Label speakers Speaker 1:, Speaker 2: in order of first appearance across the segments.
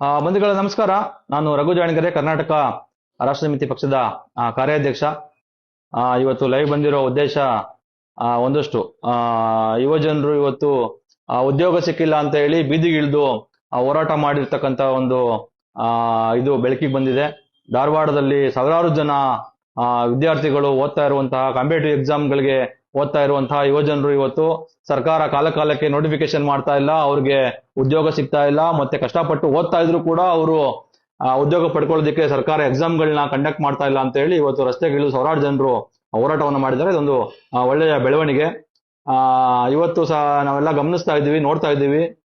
Speaker 1: ಆ, ಬಂಧುಗಳ ನಮಸ್ಕಾರ. ನಾನು ರಘು ಜಾಣಿಗೆರೆ ಕರ್ನಾಟಕ ರಾಷ್ಟ್ರ ಸಮಿತಿ ಪಕ್ಷದ ಕಾರ್ಯಾಧ್ಯಕ್ಷ. ಇವತ್ತು ಲೈವ್ ಬಂದಿರೋ ಉದ್ದೇಶ ಒಂದಷ್ಟು. ಆ, ಯುವ ಜನರು ಇವತ್ತು ಆ, ಉದ್ಯೋಗ ಸಿಕ್ಕಿಲ್ಲ ಅಂತ ಹೇಳಿ ಬೀದಿಗಿಳಿದು ಹೋರಾಟ ಮಾಡಿರ್ತಕ್ಕಂತ ಒಂದು ಆ, ಇದು ಬೆಳಕಿಗೆ ಬಂದಿದೆ. ಧಾರವಾಡದಲ್ಲಿ ಸಾವಿರಾರು ಜನ ವಿದ್ಯಾರ್ಥಿಗಳು ಓದ್ತಾ ಇರುವಂತಹ ಕಾಂಪಿಟೇಟಿವ್ ಎಕ್ಸಾಮ್ಗಳಿಗೆ ಓದ್ತಾ ಇರುವಂತಹ ಯುವಜನರು ಇವತ್ತು ಸರ್ಕಾರ ಕಾಲಕಾಲಕ್ಕೆ ನೋಟಿಫಿಕೇಶನ್ ಮಾಡ್ತಾ ಇಲ್ಲ. ಅವ್ರಿಗೆ ಉದ್ಯೋಗ ಸಿಗ್ತಾ ಇಲ್ಲ. ಮತ್ತೆ ಕಷ್ಟಪಟ್ಟು ಓದ್ತಾ ಇದ್ರು ಕೂಡ ಅವರು ಉದ್ಯೋಗ ಪಡ್ಕೊಳ್ಳೋದಕ್ಕೆ ಸರ್ಕಾರ ಎಕ್ಸಾಮ್ಗಳನ್ನ ಕಂಡಕ್ಟ್ ಮಾಡ್ತಾ ಇಲ್ಲ ಅಂತ ಹೇಳಿ ಇವತ್ತು ರಸ್ತೆಗಿಳಿದು ಸಾವಿರಾರು ಜನರು ಹೋರಾಟವನ್ನು ಮಾಡಿದ್ದಾರೆ. ಇದೊಂದು ಒಳ್ಳೆಯ ಬೆಳವಣಿಗೆ. ಇವತ್ತು ಸಹ ನಾವೆಲ್ಲ ಗಮನಿಸ್ತಾ ಇದ್ದೀವಿ, ನೋಡ್ತಾ ಇದ್ದೀವಿ.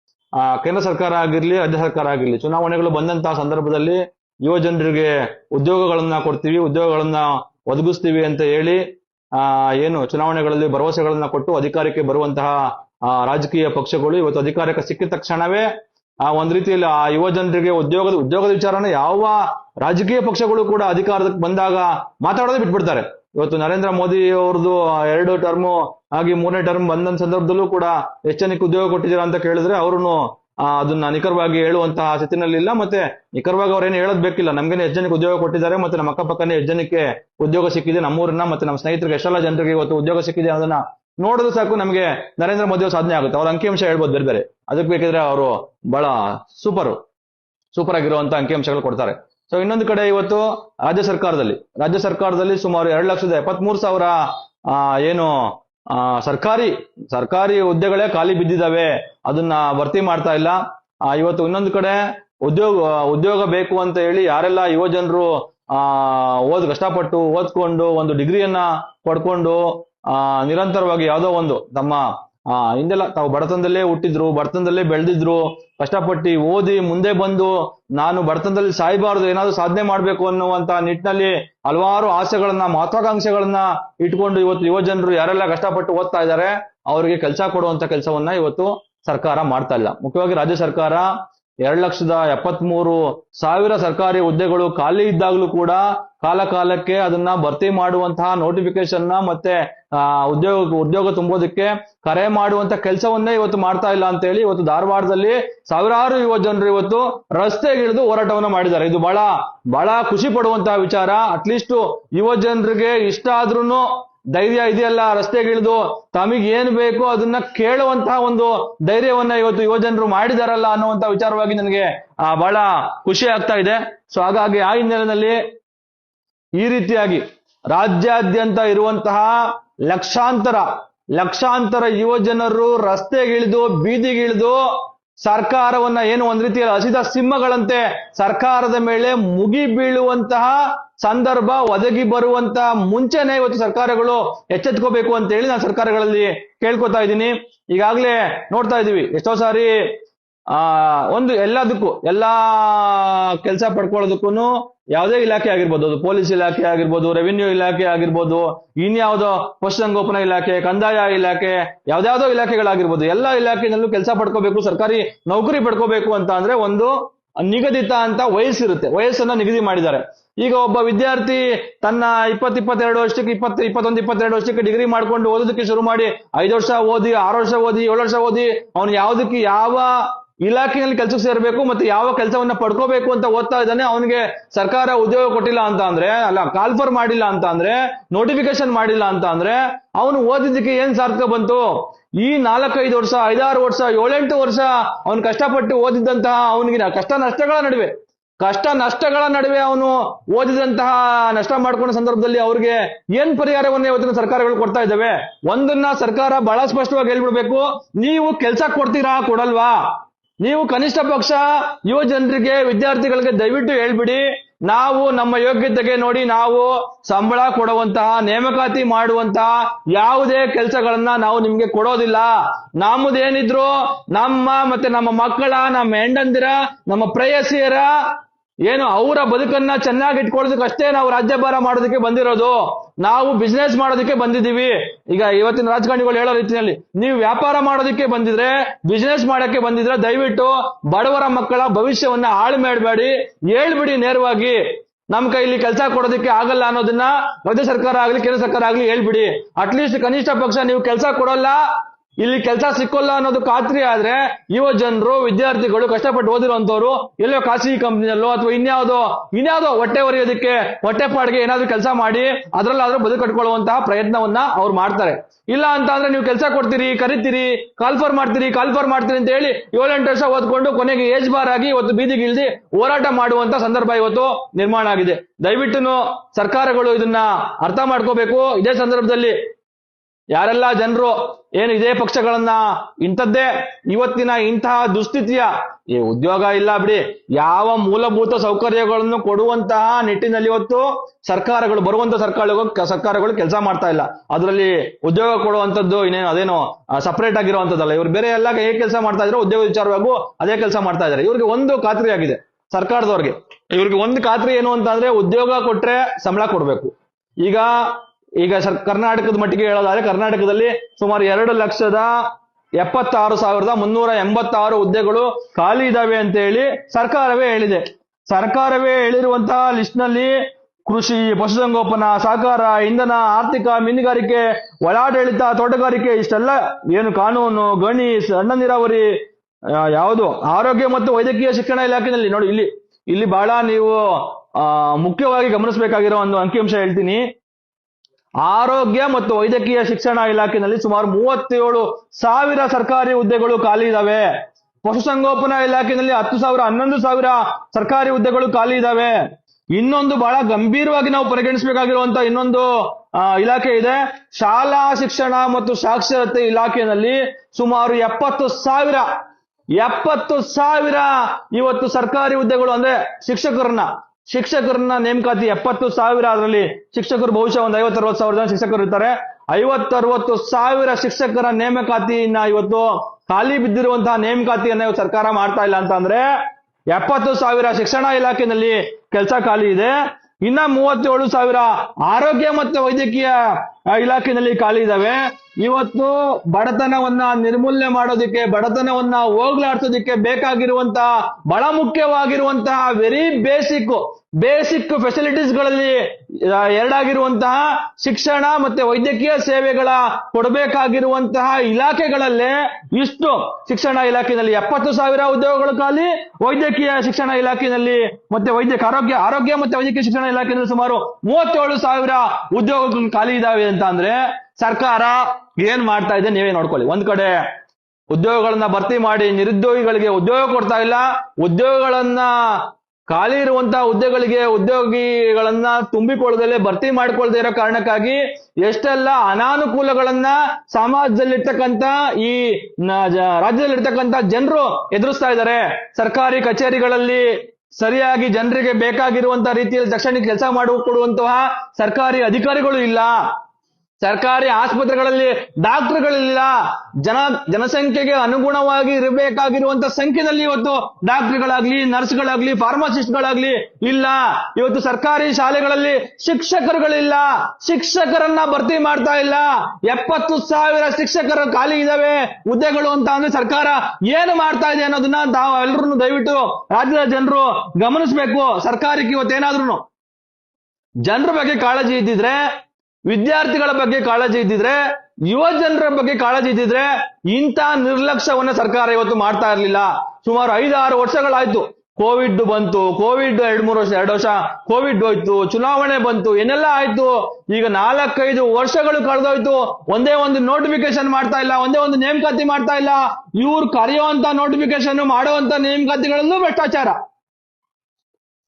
Speaker 1: ಕೇಂದ್ರ ಸರ್ಕಾರ ಆಗಿರ್ಲಿ, ರಾಜ್ಯ ಸರ್ಕಾರ ಆಗಿರ್ಲಿ, ಚುನಾವಣೆಗಳು ಬಂದಂತಹ ಸಂದರ್ಭದಲ್ಲಿ ಯುವ ಜನರಿಗೆ ಉದ್ಯೋಗಗಳನ್ನ ಕೊಡ್ತೀವಿ, ಉದ್ಯೋಗಗಳನ್ನ ಒದಗಿಸ್ತೀವಿ ಅಂತ ಹೇಳಿ, ಆ, ಏನು ಚುನಾವಣೆಗಳಲ್ಲಿ ಭರವಸೆಗಳನ್ನ ಕೊಟ್ಟು ಅಧಿಕಾರಕ್ಕೆ ಬರುವಂತಹ ರಾಜಕೀಯ ಪಕ್ಷಗಳು ಇವತ್ತು ಅಧಿಕಾರಕ್ಕೆ ಸಿಕ್ಕಿದ ತಕ್ಷಣವೇ, ಆ, ಒಂದ್ ರೀತಿಯಲ್ಲಿ ಆ ಯುವ ಜನರಿಗೆ ಉದ್ಯೋಗದ ಉದ್ಯೋಗದ ವಿಚಾರನ ಯಾವ ರಾಜಕೀಯ ಪಕ್ಷಗಳು ಕೂಡ ಅಧಿಕಾರಕ್ಕೆ ಬಂದಾಗ ಮಾತಾಡೋದೇ ಬಿಟ್ಬಿಡ್ತಾರೆ. ಇವತ್ತು ನರೇಂದ್ರ ಮೋದಿ ಅವ್ರದ್ದು ಎರಡು ಟರ್ಮ್ ಆಗಿ ಮೂರನೇ ಟರ್ಮ್ ಬಂದ ಸಂದರ್ಭದಲ್ಲೂ ಕೂಡ ಎಷ್ಟು ಜನಕ್ಕೆ ಉದ್ಯೋಗ ಕೊಟ್ಟಿದ್ದೀರಾ ಅಂತ ಕೇಳಿದ್ರೆ ಅವ್ರು ಅದನ್ನ ನಿಖರವಾಗಿ ಹೇಳುವಂತಹ ಸ್ಥಿತಿನಲ್ಲಿಲ್ಲ ಮತ್ತೆ ನಿಖರವಾಗಿ ಅವ್ರೇನು ಹೇಳದ್ ಬೇಕಿಲ್ಲ. ನಮ್ಗೆ ಎಷ್ಟು ಜನಕ್ಕೆ ಉದ್ಯೋಗ ಕೊಟ್ಟಿದ್ದಾರೆ ಮತ್ತೆ ನಮ್ಮ ಅಕ್ಕಪಕ್ಕನೇ ಎಷ್ಟು ಜನಕ್ಕೆ ಉದ್ಯೋಗ ಸಿಕ್ಕಿದೆ ನಮ್ಮೂರನ್ನ ಮತ್ತೆ ನಮ್ಮ ಸ್ನೇಹಿತರಿಗೆ, ಎಷ್ಟೆಲ್ಲ ಜನರಿಗೆ ಇವತ್ತು ಉದ್ಯೋಗ ಸಿಕ್ಕಿದೆ ಅದನ್ನ ನೋಡಿದ್ರೆ ಸಾಕು. ನಮಗೆ ನರೇಂದ್ರ ಮೋದಿ ಅವ್ರ ಸಾಧನೆ ಆಗುತ್ತೆ. ಅವ್ರ ಅಂಕಿಅಂಶ ಹೇಳ್ಬೋದು ಬೇರೆ ಬೇರೆ. ಅದಕ್ಕೆ ಬೇಕಿದ್ರೆ ಅವರು ಬಹಳ ಸೂಪರ್ ಸೂಪರ್ ಆಗಿರುವಂತ ಅಂಕಿಅಂಶಗಳು ಕೊಡ್ತಾರೆ. ಸೊ ಇನ್ನೊಂದು ಕಡೆ ಇವತ್ತು ರಾಜ್ಯ ಸರ್ಕಾರದಲ್ಲಿ ರಾಜ್ಯ ಸರ್ಕಾರದಲ್ಲಿ ಸುಮಾರು ಎರಡು ಲಕ್ಷದ ಎಪ್ಪತ್ಮೂರು ಸಾವಿರ ಏನು ಸರ್ಕಾರಿ ಸರ್ಕಾರಿ ಹುದ್ದೆಗಳೇ ಖಾಲಿ ಬಿದ್ದಿದ್ದಾವೆ. ಅದನ್ನ ಭರ್ತಿ ಮಾಡ್ತಾ ಇಲ್ಲ. ಇವತ್ತು ಇನ್ನೊಂದು ಕಡೆ ಉದ್ಯೋಗ ಉದ್ಯೋಗ ಬೇಕು ಅಂತ ಹೇಳಿ ಯಾರೆಲ್ಲ ಯುವ ಜನರು, ಆ, ಓದ್, ಕಷ್ಟಪಟ್ಟು ಓದ್ಕೊಂಡು ಒಂದು ಡಿಗ್ರಿಯನ್ನ ಪಡ್ಕೊಂಡು, ಆ, ನಿರಂತರವಾಗಿ ಯಾವುದೋ ಒಂದು ತಮ್ಮ ಆ, ಹಿಂದೆಲ್ಲ ತಾವು ಬಡತನದಲ್ಲೇ ಹುಟ್ಟಿದ್ರು, ಬಡತನದಲ್ಲೇ ಬೆಳೆದಿದ್ರು, ಕಷ್ಟಪಟ್ಟು ಓದಿ ಮುಂದೆ ಬಂದು ನಾನು ಬಡತನದಲ್ಲಿ ಸಾಯಬಾರದು, ಏನಾದ್ರು ಸಾಧನೆ ಮಾಡ್ಬೇಕು ಅನ್ನುವಂತ ನಿಟ್ಟಿನಲ್ಲಿ ಹಲವಾರು ಆಸೆಗಳನ್ನ, ಮಹತ್ವಾಕಾಂಕ್ಷೆಗಳನ್ನ ಇಟ್ಕೊಂಡು ಇವತ್ತು ಯುವ ಜನರು ಯಾರೆಲ್ಲ ಕಷ್ಟಪಟ್ಟು ಓದ್ತಾ ಇದ್ದಾರೆ, ಅವರಿಗೆ ಕೆಲಸ ಕೊಡುವಂತ ಕೆಲಸವನ್ನ ಇವತ್ತು ಸರ್ಕಾರ ಮಾಡ್ತಾ ಇಲ್ಲ. ಮುಖ್ಯವಾಗಿ ರಾಜ್ಯ ಸರ್ಕಾರ ಎರಡ್ ಲಕ್ಷದ ಎಪ್ಪತ್ಮೂರು ಸಾವಿರ ಸರ್ಕಾರಿ ಹುದ್ದೆಗಳು ಖಾಲಿ ಇದ್ದಾಗಲೂ ಕೂಡ ಕಾಲ ಕಾಲಕ್ಕೆ ಅದನ್ನ ಭರ್ತಿ ಮಾಡುವಂತಹ ನೋಟಿಫಿಕೇಶನ್ನ ಮತ್ತೆ ಆ, ಉದ್ಯೋಗ ಉದ್ಯೋಗ ತುಂಬೋದಕ್ಕೆ ಕರೆ ಮಾಡುವಂತ ಕೆಲಸವನ್ನೇ ಇವತ್ತು ಮಾಡ್ತಾ ಇಲ್ಲ ಅಂತ ಹೇಳಿ ಇವತ್ತು ಧಾರವಾಡದಲ್ಲಿ ಸಾವಿರಾರು ಯುವ ಜನರು ಇವತ್ತು ರಸ್ತೆಗಿಳಿದು ಹೋರಾಟವನ್ನು ಮಾಡಿದ್ದಾರೆ. ಇದು ಬಹಳ ಬಹಳ ಖುಷಿ ಪಡುವಂತಹ ವಿಚಾರ. ಅಟ್ಲೀಸ್ಟ್ ಯುವ ಜನರಿಗೆ ಇಷ್ಟ ಆದ್ರೂ ಧೈರ್ಯ ಇದೆಯಲ್ಲ ರಸ್ತೆಗಿಳಿದು ತಮಗೆ ಏನು ಬೇಕು ಅದನ್ನ ಕೇಳುವಂತಹ ಒಂದು ಧೈರ್ಯವನ್ನ ಇವತ್ತು ಯುವ ಜನರು ಮಾಡಿದಾರಲ್ಲ ಅನ್ನುವಂತ ವಿಚಾರವಾಗಿ ನನಗೆ ಬಹಳ ಖುಷಿ ಆಗ್ತಾ ಇದೆ. ಸೊ ಹಾಗಾಗಿ ಆ ಹಿನ್ನೆಲೆಯಲ್ಲಿ ಈ ರೀತಿಯಾಗಿ ರಾಜ್ಯಾದ್ಯಂತ ಇರುವಂತಹ ಲಕ್ಷಾಂತರ ಲಕ್ಷಾಂತರ ಯುವ ಜನರು ರಸ್ತೆಗಿಳಿದು, ಬೀದಿಗಿಳಿದು ಸರ್ಕಾರವನ್ನ ಏನು ಒಂದ್ ರೀತಿಯಲ್ಲಿ ಹಸಿದ ಸಿಂಹಗಳಂತೆ ಸರ್ಕಾರದ ಮೇಲೆ ಮುಗಿ ಬೀಳುವಂತಹ ಸಂದರ್ಭ ಒದಗಿ ಬರುವಂತಹ ಮುಂಚೆನೆ ಇವತ್ತು ಸರ್ಕಾರಗಳು ಎಚ್ಚೆತ್ಕೋಬೇಕು ಅಂತ ಹೇಳಿ ನಾನು ಸರ್ಕಾರಗಳಲ್ಲಿ ಕೇಳ್ಕೊತಾ ಇದ್ದೀನಿ. ಈಗಾಗಲೇ ನೋಡ್ತಾ ಇದೀವಿ ಎಷ್ಟೋ ಸಾರಿ ಆ, ಒಂದು ಎಲ್ಲದಕ್ಕೂ, ಎಲ್ಲಾ ಕೆಲಸ ಪಡ್ಕೊಳ್ಳೋದಕ್ಕೂ ಯಾವುದೇ ಇಲಾಖೆ ಆಗಿರ್ಬೋದು. ಅದು ಪೊಲೀಸ್ ಇಲಾಖೆ ಆಗಿರ್ಬೋದು ರೆವಿನ್ಯೂ ಇಲಾಖೆ ಆಗಿರ್ಬೋದು, ಇನ್ಯಾವುದೋ ಪಶುಸಂಗೋಪನಾ ಇಲಾಖೆ, ಕಂದಾಯ ಇಲಾಖೆ ಯಾವ್ದಾವುದೋ ಇಲಾಖೆಗಳಾಗಿರ್ಬೋದು. ಎಲ್ಲಾ ಇಲಾಖೆನಲ್ಲೂ ಕೆಲಸ ಪಡ್ಕೋಬೇಕು, ಸರ್ಕಾರಿ ನೌಕರಿ ಪಡ್ಕೋಬೇಕು ಅಂತ ಅಂದ್ರೆ ಒಂದು ನಿಗದಿತ ಅಂತ ವಯಸ್ಸಿರುತ್ತೆ. ವಯಸ್ಸನ್ನ ನಿಗದಿ ಮಾಡಿದ್ದಾರೆ. ಈಗ ಒಬ್ಬ ವಿದ್ಯಾರ್ಥಿ ತನ್ನ ಇಪ್ಪತ್ ಇಪ್ಪತ್ತೆರಡು ವರ್ಷಕ್ಕೆ, ಇಪ್ಪತ್ತು, ಇಪ್ಪತ್ತೊಂದು, ಇಪ್ಪತ್ತೆರಡು ವರ್ಷಕ್ಕೆ ಡಿಗ್ರಿ ಮಾಡ್ಕೊಂಡು ಓದೋದಕ್ಕೆ ಶುರು ಮಾಡಿ ಐದು ವರ್ಷ ಓದಿ, ಆರು ವರ್ಷ ಓದಿ, ಏಳು ವರ್ಷ ಓದಿ, ಅವನು ಯಾವ್ದಕ್ಕೆ ಯಾವ ಇಲಾಖೆಯಲ್ಲಿ ಕೆಲಸಕ್ಕೆ ಸೇರಬೇಕು ಮತ್ತೆ ಯಾವ ಕೆಲಸವನ್ನ ಪಡ್ಕೋಬೇಕು ಅಂತ ಓದ್ತಾ ಇದ್ದಾನೆ, ಅವನಿಗೆ ಸರ್ಕಾರ ಉದ್ಯೋಗ ಕೊಟ್ಟಿಲ್ಲ ಅಂತ ಅಂದ್ರೆ, ಅಲ್ಲ ಕಾಲ್ಫರ್ ಮಾಡಿಲ್ಲ ಅಂತ ಅಂದ್ರೆ ನೋಟಿಫಿಕೇಶನ್ ಮಾಡಿಲ್ಲ ಅಂತ ಅಂದ್ರೆ, ಅವನು ಓದಿದ್ದಕ್ಕೆ ಏನ್ ಸಾರ್ಥಕ ಬಂತು? ಈ ನಾಲ್ಕೈದು ವರ್ಷ, ಐದಾರು ವರ್ಷ, ಏಳೆಂಟು ವರ್ಷ ಅವನು ಕಷ್ಟಪಟ್ಟು ಓದಿದ್ದಂತಹ ಅವನಿಗೆ ಕಷ್ಟ ನಷ್ಟಗಳ ನಡುವೆ, ಕಷ್ಟ ನಷ್ಟಗಳ ನಡುವೆ ಅವನು ಓದಿದಂತಹ ನಷ್ಟ ಮಾಡ್ಕೊಂಡ ಸಂದರ್ಭದಲ್ಲಿ ಅವ್ರಿಗೆ ಏನ್ ಪರಿಹಾರವನ್ನ ಇವತ್ತಿನ ಸರ್ಕಾರಗಳು ಕೊಡ್ತಾ ಇದ್ದಾವೆ? ಒಂದನ್ನ ಸರ್ಕಾರ ಬಹಳ ಸ್ಪಷ್ಟವಾಗಿ ಹೇಳ್ಬಿಡ್ಬೇಕು, ನೀವು ಕೆಲಸ ಕೊಡ್ತೀರಾ, ಕೊಡಲ್ವಾ? ನೀವು ಕನಿಷ್ಠ ಪಕ್ಷ, ಯುವ ಜನರಿಗೆ, ವಿದ್ಯಾರ್ಥಿಗಳಿಗೆ ದಯವಿಟ್ಟು ಹೇಳ್ಬಿಡಿ, ನಾವು ನಮ್ಮ ಯೋಗ್ಯತೆಗೆ ನೋಡಿ ನಾವು ಸಂಬಳ ಕೊಡುವಂತಹ, ನೇಮಕಾತಿ ಮಾಡುವಂತಹ ಯಾವುದೇ ಕೆಲಸಗಳನ್ನ ನಾವು ನಿಮ್ಗೆ ಕೊಡೋದಿಲ್ಲ. ನಮ್ಮದೇನಿದ್ರು ನಮ್ಮ ಮತ್ತೆ ನಮ್ಮ ಮಕ್ಕಳ, ನಮ್ಮ ಹೆಂಡಂದಿರ ನಮ್ಮ ಪ್ರೇಯಸಿಯರ ಏನು ಅವರ ಬದುಕನ್ನ ಚೆನ್ನಾಗಿ ಇಟ್ಕೊಳ್ಳೋದಕ್ಕಷ್ಟೇ ನಾವು ರಾಜ್ಯಭಾರ ಮಾಡೋದಕ್ಕೆ ಬಂದಿರೋದು. ನಾವು ಬಿಸ್ನೆಸ್ ಮಾಡೋದಕ್ಕೆ ಬಂದಿದ್ದೀವಿ. ಈಗ ಇವತ್ತಿನ ರಾಜಕಾರಣಿಗಳು ಹೇಳೋ ರೀತಿಯಲ್ಲಿ, ನೀವು ವ್ಯಾಪಾರ ಮಾಡೋದಕ್ಕೆ ಬಂದಿದ್ರೆ ಬಿಸ್ನೆಸ್ ಮಾಡೋಕ್ಕೆ ಬಂದಿದ್ರೆ ದಯವಿಟ್ಟು ಬಡವರ ಮಕ್ಕಳ ಭವಿಷ್ಯವನ್ನ ಹಾಳು ಮಾಡಬೇಡಿ ಹೇಳ್ಬಿಡಿ ನೇರವಾಗಿ, ನಮ್ ಕೈಲಿ ಕೆಲಸ ಕೊಡೋದಕ್ಕೆ ಆಗಲ್ಲ ಅನ್ನೋದನ್ನ ರಾಜ್ಯ ಸರ್ಕಾರ ಆಗ್ಲಿ, ಕೇಂದ್ರ ಸರ್ಕಾರ ಆಗ್ಲಿ ಹೇಳ್ಬಿಡಿ. ಅಟ್ಲೀಸ್ಟ್ ಕನಿಷ್ಠ ಪಕ್ಷ ನೀವು ಕೆಲಸ ಕೊಡಲ್ಲ ಇಲ್ಲಿ ಕೆಲಸ ಸಿಕ್ಕೋಲ್ಲ ಅನ್ನೋದು ಖಾತ್ರಿ ಆದ್ರೆ ಯುವ ಜನರು, ವಿದ್ಯಾರ್ಥಿಗಳು ಕಷ್ಟಪಟ್ಟು ಓದಿರುವಂತವ್ರು ಎಲ್ಲೋ ಖಾಸಗಿ ಕಂಪ್ನಿಯಲ್ಲೋ ಅಥವಾ ಇನ್ಯಾವುದೋ ಇನ್ಯಾವುದೋ ಹೊಟ್ಟೆ ಹೊರೆಯೋದಕ್ಕೆ ಹೊಟ್ಟೆ ಪಾಡಿಗೆ ಏನಾದ್ರು ಕೆಲಸ ಮಾಡಿ ಅದ್ರಲ್ಲಾದ್ರೂ ಬದುಕು ಕಟ್ಕೊಳ್ಳುವಂತಹ ಪ್ರಯತ್ನವನ್ನ ಅವ್ರು ಮಾಡ್ತಾರೆ. ಇಲ್ಲ ಅಂತ ಅಂದ್ರೆ ನೀವು ಕೆಲಸ ಕೊಡ್ತೀರಿ, ಕರಿತೀರಿ ಕಾಲ್ಫರ್ ಮಾಡ್ತೀರಿ ಕಾಲ್ಫರ್ ಮಾಡ್ತೀರಿ ಅಂತ ಹೇಳಿ ಏಳೆಂಟು ವರ್ಷ ಓದ್ಕೊಂಡು ಕೊನೆಗೆ ಏಜ್ ಬಾರ್ ಆಗಿ ಇವತ್ತು ಬೀದಿಗೆ ಇಳಿದು ಹೋರಾಟ ಮಾಡುವಂತ ಸಂದರ್ಭ ಇವತ್ತು ನಿರ್ಮಾಣ ಆಗಿದೆ. ದಯವಿಟ್ಟು ಸರ್ಕಾರಗಳು ಇದನ್ನ ಅರ್ಥ ಮಾಡ್ಕೋಬೇಕು. ಇದೇ ಸಂದರ್ಭದಲ್ಲಿ ಯಾರೆಲ್ಲ ಜನರು ಏನು ಇದೇ ಪಕ್ಷಗಳನ್ನ ಇಂಥದ್ದೇ, ಇವತ್ತಿನ ಇಂತಹ ದುಸ್ಥಿತಿಯ ಈ ಉದ್ಯೋಗ ಇಲ್ಲ ಬಿಡಿ, ಯಾವ ಮೂಲಭೂತ ಸೌಕರ್ಯಗಳನ್ನು ಕೊಡುವಂತಹ ನಿಟ್ಟಿನಲ್ಲಿ ಇವತ್ತು ಸರ್ಕಾರಗಳು, ಬರುವಂತ ಸರ್ಕಾರಗಳು ಸರ್ಕಾರಗಳು ಕೆಲಸ ಮಾಡ್ತಾ ಇಲ್ಲ. ಅದರಲ್ಲಿ ಉದ್ಯೋಗ ಕೊಡುವಂಥದ್ದು ಇನ್ನೇನು, ಅದೇನು ಸಪರೇಟ್ ಆಗಿರುವಂತದ್ದಲ್ಲ. ಇವ್ರು ಬೇರೆ ಎಲ್ಲ ಹೇಗೆ ಕೆಲಸ ಮಾಡ್ತಾ ಇದ್ರು, ಉದ್ಯೋಗ ವಿಚಾರವಾಗೂ ಅದೇ ಕೆಲಸ ಮಾಡ್ತಾ ಇದ್ದಾರೆ. ಇವ್ರಿಗೆ ಒಂದು ಖಾತ್ರಿ ಆಗಿದೆ, ಸರ್ಕಾರದವ್ರಿಗೆ. ಇವ್ರಿಗೆ ಒಂದು ಖಾತ್ರಿ ಏನು ಅಂತ ಅಂದ್ರೆ ಉದ್ಯೋಗ ಕೊಟ್ರೆ ಸಂಬಳ ಕೊಡ್ಬೇಕು. ಈಗ ಈಗ ಸರ್, ಕರ್ನಾಟಕದ ಮಟ್ಟಿಗೆ ಹೇಳೋದಾದ್ರೆ ಕರ್ನಾಟಕದಲ್ಲಿ ಸುಮಾರು ಎರಡು ಲಕ್ಷದ ಎಪ್ಪತ್ತಾರು ಸಾವಿರದ ಮುನ್ನೂರ ಎಂಬತ್ತಾರು ಹುದ್ದೆಗಳು ಖಾಲಿ ಇದಾವೆ ಅಂತ ಹೇಳಿ ಸರ್ಕಾರವೇ ಹೇಳಿದೆ. ಸರ್ಕಾರವೇ ಹೇಳಿರುವಂತಹ ಲಿಸ್ಟ್ನಲ್ಲಿ ಕೃಷಿ, ಪಶುಸಂಗೋಪನಾ, ಸಹಕಾರ, ಇಂಧನ, ಆರ್ಥಿಕ ಮೀನುಗಾರಿಕೆ ಒಳಾಡಳಿತ ತೋಟಗಾರಿಕೆ, ಇಷ್ಟೆಲ್ಲ ಏನು ಕಾನೂನು ಗಣಿ ಸಣ್ಣ ನೀರಾವರಿ ಯಾವುದು, ಆರೋಗ್ಯ ಮತ್ತು ವೈದ್ಯಕೀಯ ಶಿಕ್ಷಣ ಇಲಾಖೆಯಲ್ಲಿ ನೋಡಿ, ಇಲ್ಲಿ ಇಲ್ಲಿ ಬಹಳ ನೀವು ಮುಖ್ಯವಾಗಿ ಗಮನಿಸಬೇಕಾಗಿರೋ ಒಂದು ಅಂಕಿಅಂಶ ಹೇಳ್ತೀನಿ. ಆರೋಗ್ಯ ಮತ್ತು ವೈದ್ಯಕೀಯ ಶಿಕ್ಷಣ ಇಲಾಖೆಯಲ್ಲಿ ಸುಮಾರು ಮೂವತ್ತೇಳು ಸಾವಿರ ಸರ್ಕಾರಿ ಹುದ್ದೆಗಳು ಖಾಲಿ ಇದಾವೆ. ಪಶುಸಂಗೋಪನಾ ಇಲಾಖೆಯಲ್ಲಿ ಹತ್ತು ಸಾವಿರ, ಹನ್ನೊಂದು ಸಾವಿರ ಸರ್ಕಾರಿ ಹುದ್ದೆಗಳು ಖಾಲಿ ಇದಾವೆ. ಇನ್ನೊಂದು ಬಹಳ ಗಂಭೀರವಾಗಿ ನಾವು ಪರಿಗಣಿಸಬೇಕಾಗಿರುವಂತ ಇನ್ನೊಂದು ಇಲಾಖೆ ಇದೆ. ಶಾಲಾ ಶಿಕ್ಷಣ ಮತ್ತು ಸಾಕ್ಷರತೆ ಇಲಾಖೆಯಲ್ಲಿ ಸುಮಾರು ಎಪ್ಪತ್ತು ಸಾವಿರ ಎಪ್ಪತ್ತು ಸಾವಿರ ಇವತ್ತು ಸರ್ಕಾರಿ ಹುದ್ದೆಗಳು ಅಂದ್ರೆ ಶಿಕ್ಷಕರನ್ನ. ಶಿಕ್ಷಕರನ್ನ ನೇಮಕಾತಿ ಎಪ್ಪತ್ತು ಸಾವಿರ ಅದರಲ್ಲಿ ಶಿಕ್ಷಕರು ಬಹುಶಃ ಒಂದು ಐವತ್ತರವತ್ತು ಸಾವಿರ ಜನ ಶಿಕ್ಷಕರು ಇರ್ತಾರೆ. ಐವತ್ತರವತ್ತು ಸಾವಿರ ಶಿಕ್ಷಕರ ನೇಮಕಾತಿಯನ್ನ ಇವತ್ತು ಖಾಲಿ ಬಿದ್ದಿರುವಂತಹ ನೇಮಕಾತಿಯನ್ನ ಇವತ್ತು ಸರ್ಕಾರ ಮಾಡ್ತಾ ಇಲ್ಲ ಅಂತ ಅಂದ್ರೆ ಎಪ್ಪತ್ತು ಸಾವಿರ ಶಿಕ್ಷಣ ಇಲಾಖೆಯಲ್ಲಿ ಕೆಲಸ ಖಾಲಿ ಇದೆ. ಇನ್ನ ಮೂವತ್ತೇಳು ಸಾವಿರ ಆರೋಗ್ಯ ಮತ್ತು ವೈದ್ಯಕೀಯ ಇಲಾಖೆಯಲ್ಲಿ ಖಾಲಿ ಇದಾವೆ. ಇವತ್ತು ಬಡತನವನ್ನ ನಿರ್ಮೂಲನೆ ಮಾಡೋದಕ್ಕೆ, ಬಡತನವನ್ನ ಹೋಗ್ಲಾಡ್ಸೋದಕ್ಕೆ ಬೇಕಾಗಿರುವಂತಹ, ಬಹಳ ಮುಖ್ಯವಾಗಿರುವಂತಹ ವೆರಿ ಬೇಸಿಕ್ ಬೇಸಿಕ್ ಫೆಸಿಲಿಟೀಸ್ಗಳಲ್ಲಿ ಎರಡಾಗಿರುವಂತಹ ಶಿಕ್ಷಣ ಮತ್ತೆ ವೈದ್ಯಕೀಯ ಸೇವೆಗಳ ಕೊಡಬೇಕಾಗಿರುವಂತಹ ಇಲಾಖೆಗಳಲ್ಲೇ ಇಷ್ಟು ಶಿಕ್ಷಣ ಇಲಾಖೆಯಲ್ಲಿ ಎಪ್ಪತ್ತು ಸಾವಿರ ಉದ್ಯೋಗಗಳು ಖಾಲಿ, ವೈದ್ಯಕೀಯ ಶಿಕ್ಷಣ ಇಲಾಖೆಯಲ್ಲಿ ಮತ್ತೆ ವೈದ್ಯಕ, ಆರೋಗ್ಯ ಆರೋಗ್ಯ ಮತ್ತೆ ವೈದ್ಯಕೀಯ ಶಿಕ್ಷಣ ಇಲಾಖೆಯಲ್ಲಿ ಸುಮಾರು ಮೂವತ್ತೇಳು ಸಾವಿರ ಉದ್ಯೋಗಗಳು ಖಾಲಿ ಇದಾವೆ ಅಂದ್ರೆ ಸರ್ಕಾರ ಏನ್ ಮಾಡ್ತಾ ಇದೆ ನೀವೇ ನೋಡ್ಕೊಳ್ಳಿ. ಒಂದ್ ಕಡೆ ಉದ್ಯೋಗಗಳನ್ನ ಭರ್ತಿ ಮಾಡಿ ನಿರುದ್ಯೋಗಿಗಳಿಗೆ ಉದ್ಯೋಗ ಕೊಡ್ತಾ ಇಲ್ಲ. ಉದ್ಯೋಗಗಳನ್ನ ಖಾಲಿ ಇರುವಂತಹ ಹುದ್ದೆಗಳಿಗೆ ಉದ್ಯೋಗಿಗಳನ್ನ ತುಂಬಿಕೊಳ್ಳದಲ್ಲೇ ಭರ್ತಿ ಮಾಡ್ಕೊಳ್ದೇ ಇರೋ ಕಾರಣಕ್ಕಾಗಿ ಎಷ್ಟೆಲ್ಲ ಅನಾನುಕೂಲಗಳನ್ನ ಸಮಾಜದಲ್ಲಿರ್ತಕ್ಕಂತ ಈ ರಾಜ್ಯದಲ್ಲಿರ್ತಕ್ಕಂತ ಜನರು ಎದುರಿಸ್ತಾ ಇದ್ದಾರೆ. ಸರ್ಕಾರಿ ಕಚೇರಿಗಳಲ್ಲಿ ಸರಿಯಾಗಿ ಜನರಿಗೆ ಬೇಕಾಗಿರುವಂತ ರೀತಿಯಲ್ಲಿ ತಕ್ಷಣ ಕೆಲಸ ಮಾಡಿಕೊಡುವಂತಹ ಸರ್ಕಾರಿ ಅಧಿಕಾರಿಗಳು ಇಲ್ಲ. ಸರ್ಕಾರಿ ಆಸ್ಪತ್ರೆಗಳಲ್ಲಿ ಡಾಕ್ಟರ್ಗಳಿಲ್ಲ. ಜನ, ಜನಸಂಖ್ಯೆಗೆ ಅನುಗುಣವಾಗಿ ಇರಬೇಕಾಗಿರುವಂತ ಸಂಖ್ಯೆಯಲ್ಲಿ ಇವತ್ತು ಡಾಕ್ಟರ್ಗಳಾಗ್ಲಿ, ನರ್ಸ್ಗಳಾಗ್ಲಿ, ಫಾರ್ಮಸಿಸ್ಟ್ಗಳಾಗ್ಲಿ ಇಲ್ಲ. ಇವತ್ತು ಸರ್ಕಾರಿ ಶಾಲೆಗಳಲ್ಲಿ ಶಿಕ್ಷಕರುಗಳಿಲ್ಲ. ಶಿಕ್ಷಕರನ್ನ ಭರ್ತಿ ಮಾಡ್ತಾ ಇಲ್ಲ. ಎಪ್ಪತ್ತು ಸಾವಿರ ಶಿಕ್ಷಕರು ಖಾಲಿ ಇದಾವೆ. ಹುದ್ದೆಗಳು ಅಂತ ಅಂದ್ರೆ ಸರ್ಕಾರ ಏನು ಮಾಡ್ತಾ ಇದೆ ಅನ್ನೋದನ್ನ ತಾವು ಎಲ್ಲರೂ ದಯವಿಟ್ಟು ರಾಜ್ಯದ ಜನರು ಗಮನಿಸಬೇಕು. ಸರ್ಕಾರಕ್ಕೆ ಇವತ್ತೇನಾದ್ರೂ ಜನರ ಬಗ್ಗೆ ಕಾಳಜಿ ಇದ್ದಿದ್ರೆ ವಿದ್ಯಾರ್ಥಿಗಳ ಬಗ್ಗೆ ಕಾಳಜಿ ಇದ್ದಿದ್ರೆ, ಯುವ ಜನರ ಬಗ್ಗೆ ಕಾಳಜಿ ಇದ್ದಿದ್ರೆ ಇಂಥ ನಿರ್ಲಕ್ಷ್ಯವನ್ನ ಸರ್ಕಾರ ಇವತ್ತು ಮಾಡ್ತಾ ಇರಲಿಲ್ಲ. ಸುಮಾರು ಐದಾರು ವರ್ಷಗಳಾಯ್ತು. ಕೋವಿಡ್ ಬಂತು ಕೋವಿಡ್ ಎರಡ್ ಮೂರು ವರ್ಷ, ಎರಡು ವರ್ಷ ಕೋವಿಡ್ ಹೋಯ್ತು, ಚುನಾವಣೆ ಬಂತು, ಏನೆಲ್ಲ ಆಯ್ತು? ಈಗ ನಾಲ್ಕೈದು ವರ್ಷಗಳು ಕಳೆದೋಯ್ತು. ಒಂದೇ ಒಂದು ನೋಟಿಫಿಕೇಶನ್ ಮಾಡ್ತಾ ಇಲ್ಲ, ಒಂದೇ ಒಂದು ನೇಮಕಾತಿ ಮಾಡ್ತಾ ಇಲ್ಲ. ಇವ್ರು ಕರೆಯುವಂತ ನೋಟಿಫಿಕೇಶನ್ ಮಾಡುವಂತ ನೇಮಕಾತಿಗಳಲ್ಲೂ ಭ್ರಷ್ಟಾಚಾರ.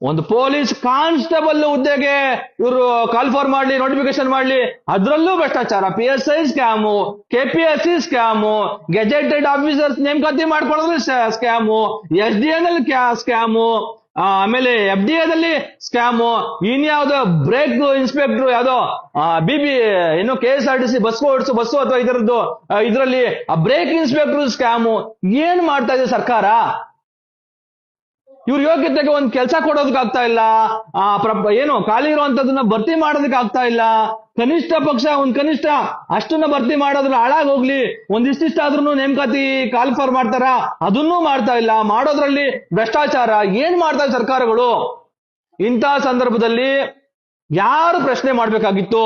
Speaker 1: ಒಂದು ಪೊಲೀಸ್ ಕಾನ್ಸ್ಟೇಬಲ್ ಹುದ್ದೆಗೆ ಇವರು ಕಾಲ್ಫಾರ್ ಮಾಡ್ಲಿ ನೋಟಿಫಿಕೇಶನ್ ಮಾಡ್ಲಿ, ಅದ್ರಲ್ಲೂ ಭ್ರಷ್ಟಾಚಾರ. P S I scam K P S C scam gazetted officers ನೇಮಕಾತಿ ಮಾಡ್ಕೊಳ್ಳೋದು ಸ್ಕ್ಯಾಮು ಎಸ್ ಡಿ ಎನ್ ಅಲ್ಲಿ ಸ್ಕ್ಯಾಮು ಆಮೇಲೆ ಎಫ್ ಡಿ ಎದಲ್ಲಿ ಸ್ಕ್ಯಾಮು ಇನ್ಯಾವುದೋ ಬ್ರೇಕ್ ಇನ್ಸ್ಪೆಕ್ಟರ್ ಯಾವ್ದೋ ಬಿ ಬಿ ಏನು K S R T C bus ಓಡಿಸು bus ಅಥವಾ ಇದರದ್ದು ಇದರಲ್ಲಿ ಬ್ರೇಕ್ ಇನ್ಸ್ಪೆಕ್ಟರ್ ಸ್ಕ್ಯಾಮು ಏನ್ ಮಾಡ್ತಾ ಇದೆ ಸರ್ಕಾರ? ಇವ್ರ ಯೋಗ್ಯತೆಗೆ ಒಂದ್ ಕೆಲಸ ಕೊಡೋದಕ್ಕೆ ಆಗ್ತಾ ಇಲ್ಲ. ಆ ಏನು, ಖಾಲಿ ಇರುವಂತದನ್ನ ಭರ್ತಿ ಮಾಡೋದಕ್ಕೆ ಆಗ್ತಾ ಇಲ್ಲ. ಕನಿಷ್ಠ ಪಕ್ಷ, ಒಂದ್ ಕನಿಷ್ಠ ಅಷ್ಟನ್ನ ಭರ್ತಿ ಮಾಡೋದ್ರ ಹಾಳಾಗ್ ಹೋಗ್ಲಿ ಒಂದ್ ಇಷ್ಟಿಷ್ಟಾದ್ರೂ ನೇಮಕಾತಿ ಕಾಲ್ಫರ್ ಮಾಡ್ತಾರ? ಅದನ್ನೂ ಮಾಡ್ತಾ ಇಲ್ಲ. ಮಾಡೋದ್ರಲ್ಲಿ ಭ್ರಷ್ಟಾಚಾರ. ಏನ್ ಮಾಡ್ತಾರೆ ಸರ್ಕಾರಗಳು? ಇಂತಹ ಸಂದರ್ಭದಲ್ಲಿ ಯಾರು ಪ್ರಶ್ನೆ ಮಾಡ್ಬೇಕಾಗಿತ್ತು?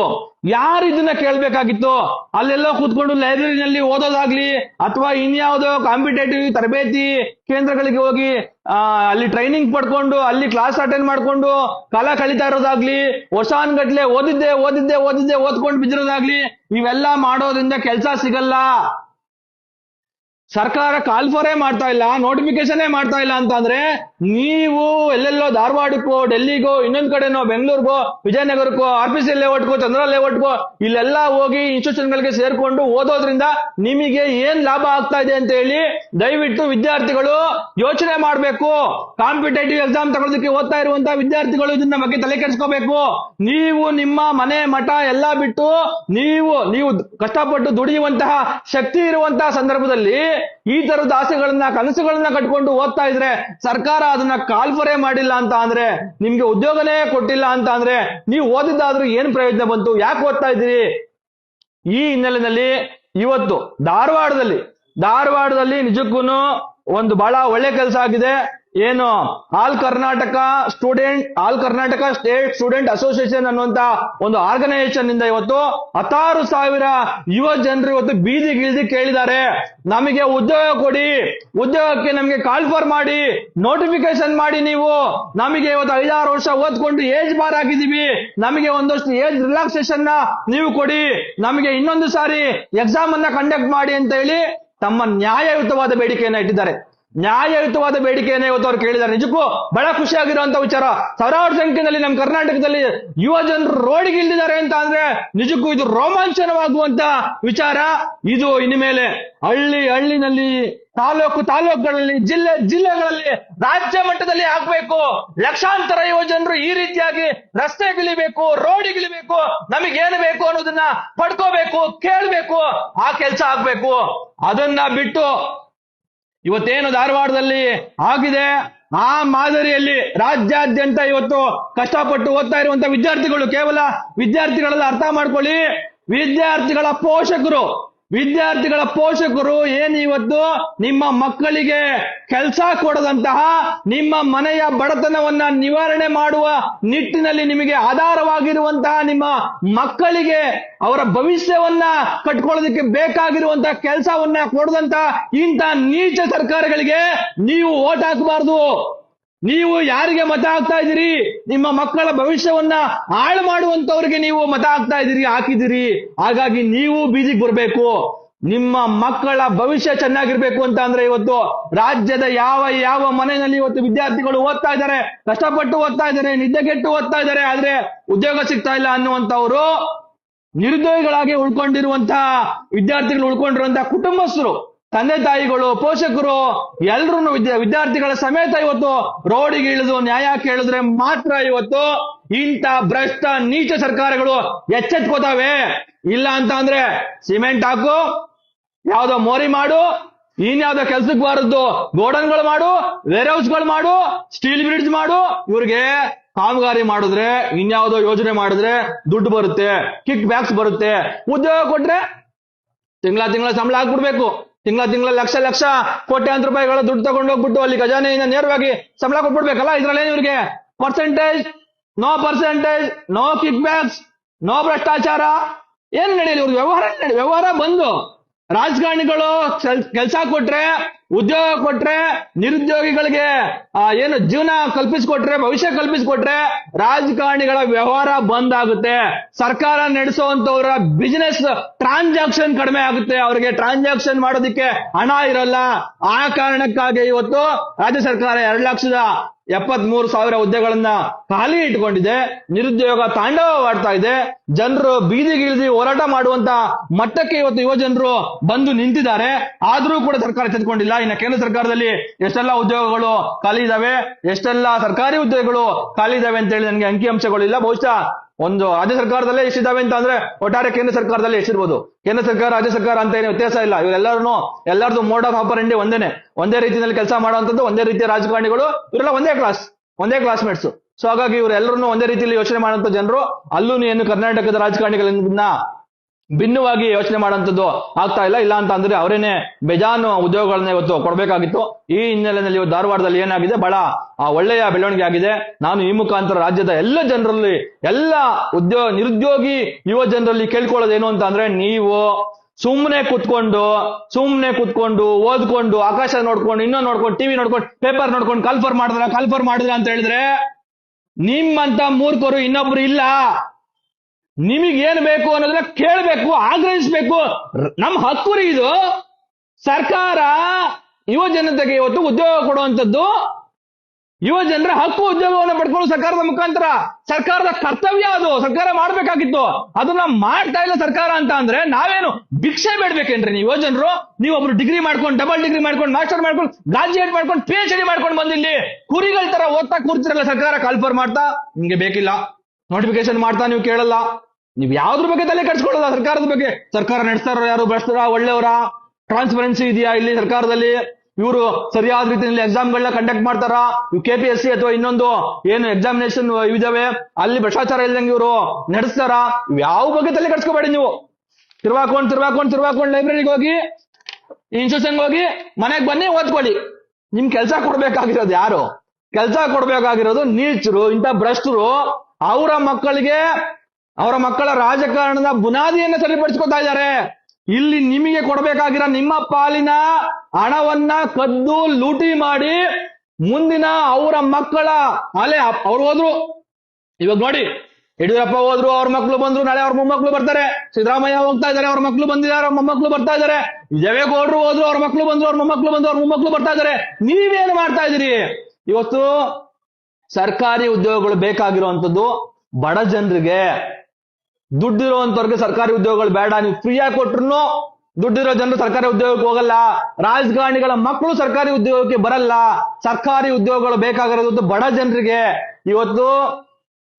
Speaker 1: ಯಾರು ಇದನ್ನ ಕೇಳ್ಬೇಕಾಗಿತ್ತು? ಅಲ್ಲೆಲ್ಲ ಕೂತ್ಕೊಂಡು ಲೈಬ್ರರಿನಲ್ಲಿ ಓದೋದಾಗ್ಲಿ ಅಥವಾ ಇನ್ಯಾವುದೋ ಕಾಂಪಿಟೇಟಿವ್ ತರಬೇತಿ ಕೇಂದ್ರಗಳಿಗೆ ಹೋಗಿ ಅಲ್ಲಿ ಟ್ರೈನಿಂಗ್ ಪಡ್ಕೊಂಡು, ಅಲ್ಲಿ ಕ್ಲಾಸ್ ಅಟೆಂಡ್ ಮಾಡ್ಕೊಂಡು, ಕಾಲ ಕಳೀತಾ ಇರೋದಾಗ್ಲಿ ವರ್ಷಾನ್ಗಟ್ಲೆ ಓದಿದ್ದೆ ಓದಿದ್ದೆ ಓದಿದ್ದೆ, ಓದ್ಕೊಂಡು ಬಿದ್ದಿರೋದಾಗ್ಲಿ, ಇವೆಲ್ಲ ಮಾಡೋದ್ರಿಂದ ಕೆಲಸ ಸಿಗಲ್ಲ. ಸರ್ಕಾರ ಕಾಲ್ಫೋರೇ ಮಾಡ್ತಾ ಇಲ್ಲ ನೋಟಿಫಿಕೇಶನ್ ಮಾಡ್ತಾ ಇಲ್ಲ ಅಂತ ಅಂದ್ರೆ ನೀವು ಎಲ್ಲೆಲ್ಲೋ ಧಾರವಾಡಕ್ಕೋ, ಡೆಲ್ಲಿಗೋ, ಇನ್ನೊಂದ್ ಕಡೆನೋ, ಬೆಂಗಳೂರಿಗೋ, ವಿಜಯನಗರಕ್ಕೋ ಆರ್ ಪಿ ಸಿ ಲೇಔಟ್ಗೋ ಚಂದ್ರ ಲೇಔಟ್ಗೋ ಇಲ್ಲೆಲ್ಲ ಹೋಗಿ ಇನ್ಸ್ಟಿಟ್ಯೂಷನ್ ಗಳಿಗೆ ಸೇರ್ಕೊಂಡು ಓದೋದ್ರಿಂದ ನಿಮಗೆ ಏನ್ ಲಾಭ ಆಗ್ತಾ ಇದೆ ಅಂತ ಹೇಳಿ ದಯವಿಟ್ಟು ವಿದ್ಯಾರ್ಥಿಗಳು ಯೋಚನೆ ಮಾಡಬೇಕು. ಕಾಂಪಿಟೇಟಿವ್ ಎಕ್ಸಾಮ್ ತಗೊಳ್ಳೋದಕ್ಕೆ ಓದ್ತಾ ಇರುವಂತಹ ವಿದ್ಯಾರ್ಥಿಗಳು ಇದನ್ನ ಬಗ್ಗೆ ತಲೆ ಕೆಡಿಸ್ಕೋಬೇಕು. ನೀವು ನಿಮ್ಮ ಮನೆ ಮಠ ಎಲ್ಲಾ ಬಿಟ್ಟು ನೀವು ನೀವು ಕಷ್ಟಪಟ್ಟು ದುಡಿಯುವಂತಹ ಶಕ್ತಿ ಇರುವಂತಹ ಸಂದರ್ಭದಲ್ಲಿ ಈ ತರದ ಆಸೆಗಳನ್ನ, ಕನಸುಗಳನ್ನ ಕಟ್ಕೊಂಡು ಓದ್ತಾ ಇದ್ರೆ ಸರ್ಕಾರ ಅದನ್ನ ಕಾಲ್ಫರೆ ಮಾಡಿಲ್ಲ ಅಂತ ಅಂದ್ರೆ, ನಿಮ್ಗೆ ಉದ್ಯೋಗನೇ ಕೊಟ್ಟಿಲ್ಲ ಅಂತ ಅಂದ್ರೆ, ನೀವು ಓದಿದ್ದಾದ್ರೂ ಏನ್ ಪ್ರಯೋಜನ ಬಂತು? ಯಾಕೆ ಓದ್ತಾ ಇದ್ದೀರಿ? ಈ ಹಿನ್ನೆಲೆಯಲ್ಲಿ ಇವತ್ತು ಧಾರವಾಡದಲ್ಲಿ ಧಾರವಾಡದಲ್ಲಿ ನಿಜಕ್ಕೂ ಒಂದು ಬಹಳ ಒಳ್ಳೆ ಕೆಲಸ ಆಗಿದೆ. ಏನು? All Karnataka student, all Karnataka state student association ಅನ್ನುವಂತ ಒಂದು ಆರ್ಗನೈಸೇಷನ್ ಇಂದ ಇವತ್ತು ಹತ್ತಾರು ಸಾವಿರ ಯುವ ಜನರು ಇವತ್ತು ಬೀದಿಗಿಳಿದು ಕೇಳಿದ್ದಾರೆ. ನಮಗೆ ಉದ್ಯೋಗ ಕೊಡಿ. ಉದ್ಯೋಗಕ್ಕೆ ನಮಗೆ ಕಾಲ್ಫರ್ ಮಾಡಿ. ನೋಟಿಫಿಕೇಶನ್ ಮಾಡಿ ನೀವು. ನಮಗೆ ಇವತ್ತು ಐದಾರು ವರ್ಷ ಓದ್ಕೊಂಡು ಏಜ್ ಬಾರ್ ಆಗಿದ್ದೀವಿ ನಮಗೆ ಒಂದಷ್ಟು ಏಜ್ ರಿಲ್ಯಾಕ್ಸೇಷನ್ನ ನೀವು ಕೊಡಿ. ನಮಗೆ ಇನ್ನೊಂದು ಸಾರಿ ಎಕ್ಸಾಮ್ ಅನ್ನ ಕಂಡಕ್ಟ್ ಮಾಡಿ ಅಂತ ಹೇಳಿ ತಮ್ಮ ನ್ಯಾಯಯುತವಾದ ಬೇಡಿಕೆಯನ್ನ ಇಟ್ಟಿದ್ದಾರೆ. ನ್ಯಾಯಯುತವಾದ ಬೇಡಿಕೆಯನ್ನು ಇವತ್ತು ಅವ್ರು ಕೇಳಿದ್ದಾರೆ. ನಿಜಕ್ಕೂ ಬಹಳ ಖುಷಿಯಾಗಿರುವಂತಹ ವಿಚಾರ. ಸಾವಿರಾರು ಸಂಖ್ಯೆಯಲ್ಲಿ ನಮ್ಮ ಕರ್ನಾಟಕದಲ್ಲಿ ಯುವ ಜನರು ರೋಡಿಗೆ ಇಳಿದಿದ್ದಾರೆ ಅಂತ ಅಂದ್ರೆ ನಿಜಕ್ಕೂ ಇದು ರೋಮಾಂಚನವಾಗುವಂತ ವಿಚಾರ. ಇದು ಇನ್ಮೇಲೆ ಹಳ್ಳಿ ಹಳ್ಳಿನಲ್ಲಿ ತಾಲೂಕು ತಾಲೂಕುಗಳಲ್ಲಿ ಜಿಲ್ಲೆ ಜಿಲ್ಲೆಗಳಲ್ಲಿ ರಾಜ್ಯ ಮಟ್ಟದಲ್ಲಿ ಆಗ್ಬೇಕು. ಲಕ್ಷಾಂತರ ಯುವ ಜನರು ಈ ರೀತಿಯಾಗಿ ರಸ್ತೆಗಿಳಿಬೇಕು ರೋಡಿಗಿಳಿಬೇಕು ನಮಗೇನು ಬೇಕು ಅನ್ನೋದನ್ನ ಪಡ್ಕೋಬೇಕು, ಕೇಳಬೇಕು, ಆ ಕೆಲಸ ಆಗ್ಬೇಕು. ಅದನ್ನ ಬಿಟ್ಟು ಇವತ್ತೇನು ಧಾರವಾಡದಲ್ಲಿ ಆಗಿದೆ? ಆ ಮಾದರಿಯಲ್ಲಿ ರಾಜ್ಯಾದ್ಯಂತ ಇವತ್ತು ಕಷ್ಟಪಟ್ಟು ಓದ್ತಾ ಇರುವಂತ ವಿದ್ಯಾರ್ಥಿಗಳು ಕೇವಲ ವಿದ್ಯಾರ್ಥಿಗಳೆಲ್ಲ, ಅರ್ಥ ಮಾಡ್ಕೊಳ್ಳಿ. ವಿದ್ಯಾರ್ಥಿಗಳ ಪೋಷಕರು ವಿದ್ಯಾರ್ಥಿಗಳ ಪೋಷಕರು ಏನ್ ಇವತ್ತು ನಿಮ್ಮ ಮಕ್ಕಳಿಗೆ ಕೆಲಸ ಕೊಡದಂತಹ ನಿಮ್ಮ ಮನೆಯ ಬಡತನವನ್ನ ನಿವಾರಣೆ ಮಾಡುವ ನಿಟ್ಟಿನಲ್ಲಿ ನಿಮಗೆ ಆಧಾರವಾಗಿರುವಂತಹ ನಿಮ್ಮ ಮಕ್ಕಳಿಗೆ ಅವರ ಭವಿಷ್ಯವನ್ನ ಕಟ್ಕೊಳ್ಳೋದಕ್ಕೆ ಬೇಕಾಗಿರುವಂತಹ ಕೆಲಸವನ್ನ ಕೊಡದಂತ ಇಂಥ ನೀಚ ಸರ್ಕಾರಗಳಿಗೆ ನೀವು ಓಟ್ ಹಾಕಬಾರ್ದು. ನೀವು ಯಾರಿಗೆ ಮತ ಆಗ್ತಾ ಇದ್ದೀರಿ? ನಿಮ್ಮ ಮಕ್ಕಳ ಭವಿಷ್ಯವನ್ನ ಹಾಳು ಮಾಡುವಂತವ್ರಿಗೆ ನೀವು ಮತ ಆಗ್ತಾ ಇದ್ದೀರಿ, ಹಾಕಿದ್ದೀರಿ. ಹಾಗಾಗಿ ನೀವು ಬೀದಿಗೆ ಬರಬೇಕು. ನಿಮ್ಮ ಮಕ್ಕಳ ಭವಿಷ್ಯ ಚೆನ್ನಾಗಿರ್ಬೇಕು ಅಂತ ಅಂದ್ರೆ ಇವತ್ತು ರಾಜ್ಯದ ಯಾವ ಯಾವ ಮನೆಯಲ್ಲಿ ಇವತ್ತು ವಿದ್ಯಾರ್ಥಿಗಳು ಓದ್ತಾ ಇದ್ದಾರೆ, ಕಷ್ಟಪಟ್ಟು ಓದ್ತಾ ಇದ್ದಾರೆ ನಿದ್ದೆಗೆಟ್ಟು ಓದ್ತಾ ಇದ್ದಾರೆ, ಆದ್ರೆ ಉದ್ಯೋಗ ಸಿಗ್ತಾ ಇಲ್ಲ ಅನ್ನುವಂಥವ್ರು ನಿರುದ್ಯೋಗಿಗಳಾಗಿ ಉಳ್ಕೊಂಡಿರುವಂತಹ, ವಿದ್ಯಾರ್ಥಿಗಳು ಉಳ್ಕೊಂಡಿರುವಂತಹ ಕುಟುಂಬಸ್ಥರು. ತಂದೆ ತಾಯಿಗಳು, ಪೋಷಕರು ಎಲ್ರು ವಿದ್ಯಾ, ವಿದ್ಯಾರ್ಥಿಗಳ ಸಮೇತ ಇವತ್ತು ರೋಡಿಗೆ ಇಳಿದು ನ್ಯಾಯ ಕೇಳಿದ್ರೆ ಮಾತ್ರ ಇವತ್ತು ಇಂಥ ಭ್ರಷ್ಟ, ನೀಚ ಸರ್ಕಾರಗಳು ಎಚ್ಚೆತ್ಕೋತಾವೆ. ಇಲ್ಲ ಅಂತ ಅಂದ್ರೆ ಸಿಮೆಂಟ್ ಹಾಕು, ಯಾವ್ದೋ ಮೋರಿ ಮಾಡು ಇನ್ಯಾವ್ದೋ ಕೆಲ್ಸಕ್ಕೆ ಬಾರದ್ದು ಗೋಡನ್ಗಳು ಮಾಡು ವೇರ್ ಹೌಸ್ಗಳು ಮಾಡು, ಸ್ಟೀಲ್ ಬ್ರಿಡ್ಜ್ ಮಾಡು, ಇವ್ರಿಗೆ ಕಾಮಗಾರಿ ಮಾಡಿದ್ರೆ ಇನ್ಯಾವುದೋ ಯೋಜನೆ ಮಾಡಿದ್ರೆ ದುಡ್ಡು ಬರುತ್ತೆ, ಕಿಕ್ ಬ್ಯಾಕ್ಸ್ ಬರುತ್ತೆ. ಉದ್ಯೋಗ ಕೊಟ್ರೆ ತಿಂಗಳ ತಿಂಗಳ ಸಂಬಳ ಹಾಕ್ಬಿಡ್ಬೇಕು. ತಿಂಗಳ ತಿಂಗಳ ಲಕ್ಷ ಲಕ್ಷ ಕೋಟ್ಯಾಂತರ ರೂಪಾಯಿಗಳ ದುಡ್ಡು ತಗೊಂಡು ಹೋಗ್ಬಿಟ್ಟು ಅಲ್ಲಿ ಖಜಾನೆಯಿಂದ ನೇರವಾಗಿ ಸಂಬಳ ಕೊಟ್ಬಿಡ್ಬೇಕಲ್ಲ ಇದ್ರಲ್ಲಿ ಇವ್ರಿಗೆ? Percentage no percentage no kickbacks no ಭ್ರಷ್ಟಾಚಾರ? ಏನ್ ನಡೆಯಲಿ ಇವ್ರ? ವ್ಯವಹಾರ ವ್ಯವಹಾರ ಬಂದು ರಾಜಕಾರಣಿಗಳು ಕೆಲಸ ಕೊಟ್ರೆ ಉದ್ಯೋಗ ಕೊಟ್ರೆ ನಿರುದ್ಯೋಗಿಗಳಿಗೆ ಏನು ಜೀವನ ಕಲ್ಪಿಸಿಕೊಟ್ರೆ, ಭವಿಷ್ಯ ಕಲ್ಪಿಸಿಕೊಟ್ರೆ ರಾಜಕಾರಣಿಗಳ ವ್ಯವಹಾರ ಬಂದ್ ಆಗುತ್ತೆ. ಸರ್ಕಾರ ನಡೆಸುವಂತವ್ರ ಬಿಸಿನೆಸ್ ಟ್ರಾನ್ಸಾಕ್ಷನ್ ಕಡಿಮೆ ಆಗುತ್ತೆ. ಅವರಿಗೆ ಟ್ರಾನ್ಸಾಕ್ಷನ್ ಮಾಡೋದಿಕ್ಕೆ ಹಣ ಇರಲ್ಲ. ಆ ಕಾರಣಕ್ಕಾಗಿ ಇವತ್ತು ರಾಜ್ಯ ಸರ್ಕಾರ ಎರಡು ಲಕ್ಷದ ಎಪ್ಪತ್ ಮೂರು ಸಾವಿರ ಹುದ್ದೆಗಳನ್ನ ಖಾಲಿ ಇಟ್ಕೊಂಡಿದೆ ನಿರುದ್ಯೋಗ ತಾಂಡವವಾಡ್ತಾ ಇದೆ. ಜನರು ಬೀದಿಗಿಳಿದು ಹೋರಾಟ ಮಾಡುವಂತ ಮಟ್ಟಕ್ಕೆ ಇವತ್ತು ಯುವ ಜನರು ಬಂದು ನಿಂತಿದ್ದಾರೆ. ಆದ್ರೂ ಕೂಡ ಸರ್ಕಾರ ತೆಗೆದುಕೊಂಡಿಲ್ಲ ಇನ್ನು ಕೇಂದ್ರ ಸರ್ಕಾರದಲ್ಲಿ ಎಷ್ಟೆಲ್ಲ ಉದ್ಯೋಗಗಳು ಖಾಲಿ ಇದಾವೆ, ಎಷ್ಟೆಲ್ಲ ಸರ್ಕಾರಿ ಉದ್ಯೋಗಗಳು ಖಾಲಿ ಇದಾವೆ ಅಂತ ಹೇಳಿ ನನಗೆ ಅಂಕಿಅಂಶಗಳು ಇಲ್ಲ. ಬಹುಶಃ ಒಂದು ರಾಜ್ಯ ಸರ್ಕಾರದಲ್ಲೇ ಎಷ್ಟಿದಾವೆ ಅಂತ ಅಂದ್ರೆ ಒಟ್ಟಾರೆ ಕೇಂದ್ರ ಸರ್ಕಾರದಲ್ಲಿ ಎಷ್ಟಿರ್ಬೋದು? ಕೇಂದ್ರ ಸರ್ಕಾರ, ರಾಜ್ಯ ಸರ್ಕಾರ ಅಂತ ಏನು ವ್ಯತ್ಯಾಸ ಇಲ್ಲ. ಇವರೆಲ್ಲರೂ ಎಲ್ಲರದು ಮೋಡ್ ಆಫ್ ಆಪರೆಂಡಿ ಒಂದೇನೆ. ಒಂದೇ ರೀತಿಯಲ್ಲಿ ಕೆಲಸ ಮಾಡುವಂತದ್ದು ಒಂದೇ ರೀತಿಯ ರಾಜಕಾರಣಿಗಳು ಇವರೆಲ್ಲ ಒಂದೇ ಕ್ಲಾಸ್ ಒಂದೇ ಕ್ಲಾಸ್ಮೇಟ್ಸ್ ಸೊ ಹಾಗಾಗಿ ಇವರೆಲ್ಲರೂ ಒಂದೇ ರೀತಿಯಲ್ಲಿ ಯೋಚನೆ ಮಾಡುವಂತ ಜನರು, ಅಲ್ಲೂ ಏನು ಕರ್ನಾಟಕದ ರಾಜಕಾರಣಿಗಳಿಂದ ಭಿನ್ನವಾಗಿ ಯೋಚನೆ ಮಾಡುವಂಥದ್ದು ಆಗ್ತಾ ಇಲ್ಲ. ಇಲ್ಲ ಅಂತ ಅಂದ್ರೆ ಅವರೇನೆ ಬೇಜಾನು ಉದ್ಯೋಗಗಳನ್ನ ಇವತ್ತು ಕೊಡಬೇಕಾಗಿತ್ತು. ಈ ಹಿನ್ನೆಲೆಯಲ್ಲಿ ಇವತ್ತು ಧಾರವಾಡದಲ್ಲಿ ಏನಾಗಿದೆ? ಬಹಳ ಆ, ಒಳ್ಳೆಯ ಬೆಳವಣಿಗೆ ಆಗಿದೆ. ನಾನು ಈ ಮುಖಾಂತರ ರಾಜ್ಯದ ಎಲ್ಲ ಜನರಲ್ಲಿ ಎಲ್ಲ ಉದ್ಯೋಗ ನಿರುದ್ಯೋಗಿ ಯುವ ಜನರಲ್ಲಿ ಕೇಳ್ಕೊಳ್ಳೋದೇನು ಅಂತ ಅಂದ್ರೆ ನೀವು ಸುಮ್ಮನೆ ಕುತ್ಕೊಂಡು ಸುಮ್ಮನೆ ಕುತ್ಕೊಂಡು ಓದ್ಕೊಂಡು ಆಕಾಶ ನೋಡ್ಕೊಂಡು ಇನ್ನೂ ನೋಡ್ಕೊಂಡು ಟಿವಿ ನೋಡ್ಕೊಂಡು ಪೇಪರ್ ನೋಡ್ಕೊಂಡು ಕಾಲ್ಫರ್ ಮಾಡಿದ್ರ ಕಾಲ್ಫರ್ ಮಾಡಿದ್ರ ಅಂತ ಹೇಳಿದ್ರೆ ನಿಮ್ಮಂತ ಮೂರ್ಖರು ಇನ್ನೊಬ್ರು ಇಲ್ಲ. ನಿಮಗೆ ಏನ್ ಬೇಕು ಅನ್ನೋದನ್ನ ಕೇಳಬೇಕು, ಆಗ್ರಹಿಸಬೇಕು. ನಮ್ಮ ಹಕ್ಕು ರೀ ಇದು. ಸರ್ಕಾರ ಯುವ ಜನತೆಗೆ ಇವತ್ತು ಉದ್ಯೋಗ ಕೊಡುವಂಥದ್ದು. ಯುವ ಜನರ ಹಕ್ಕು ಉದ್ಯೋಗವನ್ನು ಪಡ್ಕೊಳ್ಳೋ ಸರ್ಕಾರದ ಮುಖಾಂತರ. ಸರ್ಕಾರದ ಕರ್ತವ್ಯ ಅದು. ಸರ್ಕಾರ ಮಾಡ್ಬೇಕಾಗಿತ್ತು. ಅದನ್ನ ಮಾಡ್ತಾ ಇಲ್ಲ ಸರ್ಕಾರ ಅಂತ ಅಂದ್ರೆ ನಾವೇನು ಭಿಕ್ಷೆ ಬೇಡ್ಬೇಕೇನ್ರಿ ನೀವು ಯುವ ಜನರು? ನೀವು ಒಬ್ರು ಡಿಗ್ರಿ ಮಾಡ್ಕೊಂಡು, ಡಬಲ್ ಡಿಗ್ರಿ ಮಾಡ್ಕೊಂಡು, ಮಾಸ್ಟರ್ ಮಾಡ್ಕೊಂಡು ಗ್ರಾಜುಯೇಟ್ ಮಾಡ್ಕೊಂಡು ಪಿ ಎಚ್ ಡಿ ಮಾಡ್ಕೊಂಡು ಬಂದಿಲ್ಲಿ. ಕುರಿಗಳ ತರ ಓದ್ತಾ ಕೂರ್ತಿರಲ್ಲ ಸರ್ಕಾರ ಕಾಲ್ಫರ್ ಮಾಡ್ತಾ? ನಿಮ್ಗೆ ಬೇಕಿಲ್ಲ. ನೋಟಿಫಿಕೇಶನ್ ಮಾಡ್ತಾ ನೀವು ಕೇಳಲ್ಲ. ನೀವು ಯಾವ್ದ್ರ ಬಗ್ಗೆ ತಲೆ ಕಟ್ಸ್ಕೊಳ್ಳಲ್ಲ ಸರ್ಕಾರದ ಬಗ್ಗೆ. ಸರ್ಕಾರ ನಡೆಸ್ತಾರ ಯಾರು? ಭ್ರಷ್ಟರ? ಒಳ್ಳೆಯವರ? ಟ್ರಾನ್ಸ್ಪರೆನ್ಸಿ ಇದೆಯಾ ಇಲ್ಲಿ ಸರ್ಕಾರದಲ್ಲಿ? ಇವರು ಸರಿಯಾದ ರೀತಿಯಲ್ಲಿ ಎಕ್ಸಾಮ್ಗಳನ್ನ ಕಂಡಕ್ಟ್ ಮಾಡ್ತಾರ? ಇವು ಕೆ ಪಿ ಎಸ್ ಸಿ ಅಥವಾ ಇನ್ನೊಂದು ಏನು ಎಕ್ಸಾಮಿನೇಷನ್ ಇದಾವೆ? ಅಲ್ಲಿ ಭ್ರಷ್ಟಾಚಾರ ಇಲ್ದಂಗೆ ಇವರು ನಡೆಸ್ತಾರ? ಇವ್ ಯಾವ ಬಗ್ಗೆ ತಲೆ ಕಟ್ಸ್ಕೋಬೇಡಿ ನೀವು? ತಿರ್ವಾಕೊಂಡು ತಿರ್ವಾಕೊಂಡು ತಿರ್ವಾಕೊಂಡು ಲೈಬ್ರರಿಗೆ ಹೋಗಿ ಇನ್ಸ್ಟಿಟ್ಯೂಷನ್ಗೆ ಹೋಗಿ, ಮನೆಗೆ ಬನ್ನಿ, ಓದ್ಕೊಳ್ಳಿ. ನಿಮ್ ಕೆಲಸ ಕೊಡ್ಬೇಕಾಗಿರೋದು ಯಾರು? ಕೆಲಸ ಕೊಡ್ಬೇಕಾಗಿರೋದು ನೀಚರು, ಇಂಥ ಭ್ರಷ್ಟರು ಅವರ ಮಕ್ಕಳಿಗೆ, ಅವರ ಮಕ್ಕಳ ರಾಜಕಾರಣದ ಬುನಾದಿಯನ್ನ ಸರಿಪಡಿಸ್ಕೊತಾ ಇದ್ದಾರೆ. ಇಲ್ಲಿ ನಿಮಗೆ ಕೊಡಬೇಕಾಗಿರೋ ನಿಮ್ಮ ಪಾಲಿನ ಹಣವನ್ನ ಕದ್ದು ಲೂಟಿ ಮಾಡಿ ಮುಂದಿನ ಅವರ ಮಕ್ಕಳ ಅಲೆ ಅವ್ರು ಹೋದ್ರು. ಇವಾಗ ನೋಡಿ, ಯಡಿಯೂರಪ್ಪ ಹೋದ್ರು, ಅವ್ರ ಮಕ್ಳು ಬಂದ್ರು, ನಾಳೆ ಅವ್ರ ಮೊಮ್ಮಕ್ಳು ಬರ್ತಾರೆ. ಸಿದ್ದರಾಮಯ್ಯ ಹೋಗ್ತಾ ಇದಾರೆ ಅವ್ರ ಮಕ್ಳು ಬಂದಿದ್ದಾರೆ, ಅವ್ರ ಮೊಮ್ಮಕ್ಳು ಬರ್ತಾ ಇದಾರೆ ದೇವೇಗೌಡರು ಹೋದ್ರು, ಅವ್ರ ಮಕ್ಳು ಬಂದ್ರು, ಅವ್ರ ಮೊಮ್ಮಕ್ಳು ಬಂದ್ರು, ಅವ್ರ ಮೊಮ್ಮಕ್ಕಳು ಬರ್ತಾ ಇದಾರೆ ನೀವೇನು ಮಾಡ್ತಾ ಇದೀರಿ ಇವತ್ತು ಸರ್ಕಾರಿ ಉದ್ಯೋಗಗಳು ಬೇಕಾಗಿರುವಂಥದ್ದು ಬಡ ಜನರಿಗೆ. ದುಡ್ಡಿರುವಂತವ್ರಿಗೆ ಸರ್ಕಾರಿ ಉದ್ಯೋಗಗಳು ಬೇಡ. ನೀವು ಫ್ರೀಯಾಗಿ ಕೊಟ್ರು ದುಡ್ಡಿರೋ ಜನರು ಸರ್ಕಾರಿ ಉದ್ಯೋಗಕ್ಕೆ ಹೋಗಲ್ಲ. ರಾಜಕಾರಣಿಗಳ ಮಕ್ಕಳು ಸರ್ಕಾರಿ ಉದ್ಯೋಗಕ್ಕೆ ಬರಲ್ಲ. ಸರ್ಕಾರಿ ಉದ್ಯೋಗಗಳು ಬೇಕಾಗಿರೋದು ಬಡ ಜನರಿಗೆ. ಇವತ್ತು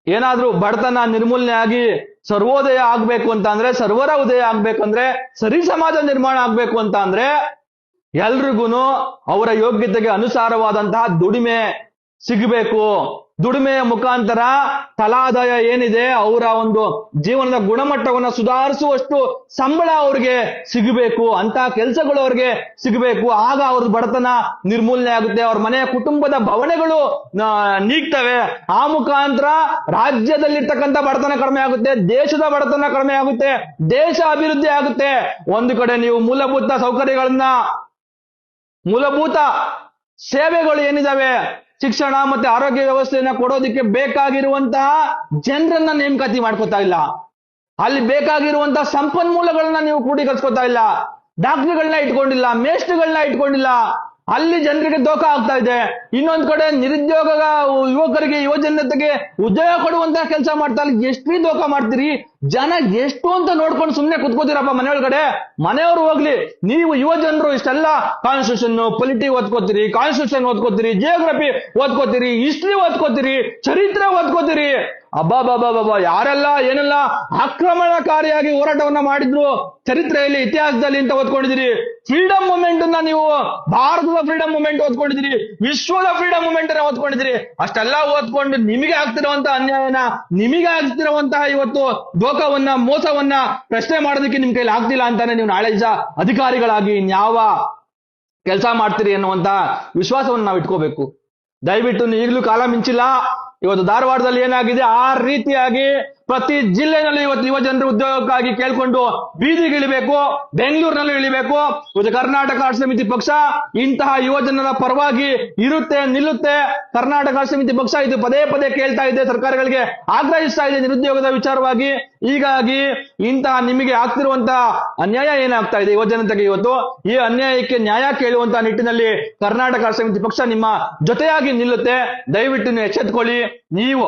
Speaker 1: ಏನಾದ್ರೂ ಬಡತನ ನಿರ್ಮೂಲನೆ ಆಗಿ ಸರ್ವೋದಯ ಆಗ್ಬೇಕು ಅಂತ ಅಂದ್ರೆ, ಸರ್ವರ ಉದಯ ಆಗ್ಬೇಕಂದ್ರೆ ಸರಿ ಸಮಾಜ ನಿರ್ಮಾಣ ಆಗ್ಬೇಕು ಅಂತ ಅಂದ್ರೆ ಎಲ್ರಿಗೂ ಅವರ ಯೋಗ್ಯತೆಗೆ ಅನುಸಾರವಾದಂತಹ ದುಡಿಮೆ ಸಿಗಬೇಕು. ದುಡಿಮೆಯ ಮುಖಾಂತರ ತಲಾದಾಯ ಏನಿದೆ, ಅವರ ಒಂದು ಜೀವನದ ಗುಣಮಟ್ಟವನ್ನ ಸುಧಾರಿಸುವಷ್ಟು ಸಂಬಳ ಅವ್ರಿಗೆ ಸಿಗಬೇಕು. ಅಂತ ಕೆಲಸಗಳು ಅವ್ರಿಗೆ ಸಿಗಬೇಕು. ಆಗ ಅವ್ರ ಬಡತನ ನಿರ್ಮೂಲನೆ ಆಗುತ್ತೆ. ಅವ್ರ ಮನೆಯ ಕುಟುಂಬದ ಭವನೆಗಳು ನೀಗ್ತವೆ. ಆ ಮುಖಾಂತರ ರಾಜ್ಯದಲ್ಲಿರ್ತಕ್ಕಂಥ ಬಡತನ ಕಡಿಮೆ ಆಗುತ್ತೆ. ದೇಶದ ಬಡತನ ಕಡಿಮೆ ಆಗುತ್ತೆ. ದೇಶ ಅಭಿವೃದ್ಧಿ ಆಗುತ್ತೆ. ಒಂದು ಕಡೆ ನೀವು ಮೂಲಭೂತ ಸೌಕರ್ಯಗಳನ್ನ, ಮೂಲಭೂತ ಸೇವೆಗಳು ಏನಿದಾವೆ ಶಿಕ್ಷಣ ಮತ್ತೆ ಆರೋಗ್ಯ ವ್ಯವಸ್ಥೆಯನ್ನ ಕೊಡೋದಕ್ಕೆ ಬೇಕಾಗಿರುವಂತಹ ಜನರನ್ನ ನೇಮಕಾತಿ ಮಾಡ್ಕೋತಾ ಇಲ್ಲ. ಅಲ್ಲಿ ಬೇಕಾಗಿರುವಂತಹ ಸಂಪನ್ಮೂಲಗಳನ್ನ ನೀವು ಕ್ರೋಢೀಕರಿಸ್ಕೊತಾ ಇಲ್ಲ. ಡಾಕ್ಟರ್ಗಳನ್ನ ಇಟ್ಕೊಂಡಿಲ್ಲ ಮೇಸ್ಟ್ಗಳನ್ನ ಇಟ್ಕೊಂಡಿಲ್ಲ. ಅಲ್ಲಿ ಜನರಿಗೆ ದೋಖ ಆಗ್ತಾ ಇದೆ. ಇನ್ನೊಂದ್ ಕಡೆ ನಿರುದ್ಯೋಗ, ಯುವಕರಿಗೆ ಯುವಜನತೆಗೆ ಉದ್ಯೋಗ ಕೊಡುವಂತಹ ಕೆಲಸ ಮಾಡ್ತಾ ಇಲ್ಲಿ. ಎಷ್ಟು ದೋಖ ಮಾಡ್ತೀರಿ? ಜನ ಎಷ್ಟು ಅಂತ ನೋಡ್ಕೊಂಡು ಸುಮ್ನೆ ಕುತ್ಕೋತೀರಪ್ಪ ಮನೆಯೊಳಗಡೆ. ಮನೆಯವರು ಹೋಗ್ಲಿ, ನೀವು ಯುವ ಜನರು ಇಷ್ಟೆಲ್ಲ ಕಾನ್ಸ್ಟಿಟ್ಯೂಷನ್ ಪೊಲಿಟಿ ಓದ್ಕೋತೀರಿ ಕಾನ್ಸ್ಟಿಟ್ಯೂಷನ್ ಓದ್ಕೋತೀರಿ ಜಿಯೋಗ್ರಫಿ ಓದ್ಕೋತೀರಿ ಹಿಸ್ಟ್ರಿ ಓದ್ಕೋತೀರಿ, ಚರಿತ್ರೆ ಓದ್ಕೋತೀರಿ. ಅಬ್ಬಾಬಾಬಾಬಾ ಯಾರೆಲ್ಲ ಏನೆಲ್ಲ ಆಕ್ರಮಣಕಾರಿಯಾಗಿ ಹೋರಾಟವನ್ನ ಮಾಡಿದ್ರು, ಚರಿತ್ರೆಯಲ್ಲಿ, ಇತಿಹಾಸದಲ್ಲಿ ಅಂತ ಓದ್ಕೊಂಡಿದ್ದೀರಿ. ಫ್ರೀಡಂ ಮೂವ್ಮೆಂಟ್ ಅನ್ನ ನೀವು, ಭಾರತದ ಫ್ರೀಡಂ ಮೂವ್ಮೆಂಟ್ ಓದ್ಕೊಂಡಿದ್ದೀರಿ, ವಿಶ್ವದ ಫ್ರೀಡಂ ಮೂವ್ಮೆಂಟ್ ಅನ್ನ ಓದ್ಕೊಂಡಿದ್ದೀರಿ. ಅಷ್ಟೆಲ್ಲ ಓದ್ಕೊಂಡು ನಿಮಗೆ ಆಗ್ತಿರುವಂತಹ ಅನ್ಯಾಯನ, ನಿಮಗೆ ಆಗ್ತಿರುವಂತಹ ಇವತ್ತು ದೋಖವನ್ನ, ಮೋಸವನ್ನ ಪ್ರಶ್ನೆ ಮಾಡೋದಕ್ಕೆ ನಿಮ್ ಕೈಲಿ ಆಗ್ತಿಲ್ಲ ಅಂತಾನೆ ನೀವು ನಾಳೆ ದಿವಸ ಅಧಿಕಾರಿಗಳಾಗಿ ಇನ್ಯಾವ ಕೆಲಸ ಮಾಡ್ತೀರಿ ಅನ್ನುವಂತ ವಿಶ್ವಾಸವನ್ನು ನಾವು ಇಟ್ಕೋಬೇಕು. ದಯವಿಟ್ಟು ಈಗಲೂ ಕಾಲ ಮಿಂಚಿಲ್ಲ. ಇವತ್ತು ಧಾರವಾಡದಲ್ಲಿ ಏನಾಗಿದೆ? ಆ ರೀತಿಯಾಗಿ ಪ್ರತಿ ಜಿಲ್ಲೆನಲ್ಲಿ ಇವತ್ತು ಯುವ ಜನರು ಉದ್ಯೋಗಕ್ಕಾಗಿ ಕೇಳ್ಕೊಂಡು ಬೀದಿಗೆ ಇಳಿಬೇಕು, ಬೆಂಗಳೂರಿನಲ್ಲಿ ಇಳಿಬೇಕು. ಇವತ್ತು ಕರ್ನಾಟಕ ರಾಷ್ಟ್ರ ಸಮಿತಿ ಪಕ್ಷ ಇಂತಹ ಯುವ ಜನರ ಪರವಾಗಿ ಇರುತ್ತೆ, ನಿಲ್ಲುತ್ತೆ. ಕರ್ನಾಟಕ ರಾಷ್ಟ್ರ ಸಮಿತಿ ಪಕ್ಷ ಇದು ಪದೇ ಪದೇ ಕೇಳ್ತಾ ಇದೆ, ಸರ್ಕಾರಗಳಿಗೆ ಆಗ್ರಹಿಸ್ತಾ ಇದೆ ನಿರುದ್ಯೋಗದ ವಿಚಾರವಾಗಿ. ಹೀಗಾಗಿ ಇಂತಹ ನಿಮಗೆ ಆಗ್ತಿರುವಂತಹ ಅನ್ಯಾಯ ಏನಾಗ್ತಾ ಇದೆ ಯುವ ಜನತೆಗೆ ಇವತ್ತು? ಈ ಅನ್ಯಾಯಕ್ಕೆ ನ್ಯಾಯ ಕೇಳುವಂತಹ ನಿಟ್ಟಿನಲ್ಲಿ ಕರ್ನಾಟಕ ರಾಷ್ಟ್ರ ಸಮಿತಿ ಪಕ್ಷ ನಿಮ್ಮ ಜೊತೆಯಾಗಿ ನಿಲ್ಲುತ್ತೆ. ದಯವಿಟ್ಟು ಎಚ್ಚೆತ್ಕೊಳ್ಳಿ. ನೀವು